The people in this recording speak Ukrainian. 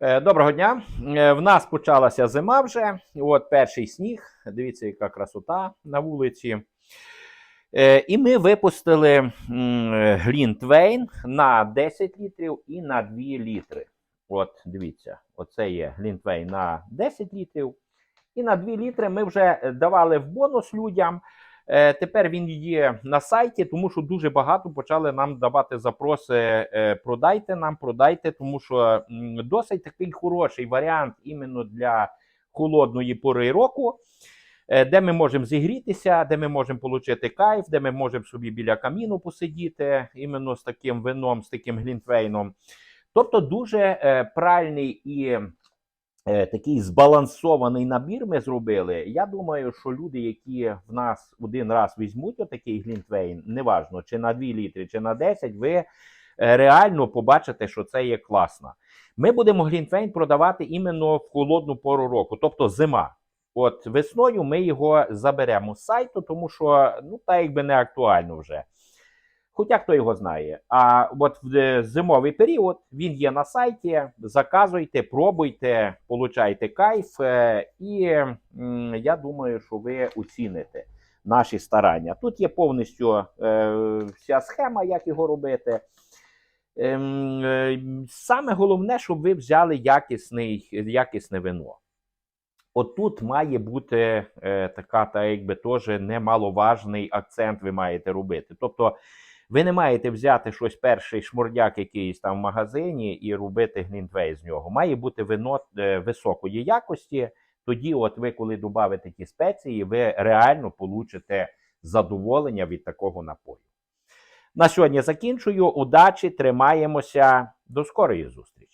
Е, Доброго дня. Е, В нас почалася зима вже. От перший сніг. Дивіться, яка красота на вулиці. Е, І ми випустили Глінтвейн на 10 літрів і на 2 літри. От, дивіться, оце є Глінтвейн на 10 літрів. І на 2 літри ми вже давали в бонус людям. Е, Тепер він є на сайті, тому що дуже багато почали нам давати запроси. е, Продайте нам, продайте, тому що досить такий хороший варіант іменно для холодної пори року, е, де ми можемо зігрітися, де ми можемо отримати кайф, де ми можемо собі біля каміну посидіти, іменно з таким вином, з таким глінтвейном. Тобто дуже правильний і такий збалансований набір ми зробили. Я думаю, що люди, які в нас один раз візьмуть отакий глінтвейн, неважно, чи на 2 літри, чи на 10, ви е, реально побачите, що це є класно. Ми будемо глінтвейн продавати іменно в холодну пору року, тобто зима. От весною ми його заберемо з сайту, тому що ну так якби не актуально вже. Хоча хто його знає. А от в е, зимовий період він є на сайті. Заказуйте, пробуйте, получайте кайф, е, і я думаю, що ви оціните наші старання. Тут є повністю е, вся схема, як його робити. Ем, Саме головне, щоб ви взяли якісний, якісне вино. От тут має бути така, та якби теж немаловажний акцент ви маєте робити. Тобто, ви не маєте взяти щось перший шмурдяк якийсь там в магазині і робити глінтвей з нього. Має бути вино е, високої якості. Тоді, от ви, коли додавите ті спеції, ви реально получите задоволення від такого напою. На сьогодні закінчую. Удачі, тримаємося. До скорої зустрічі!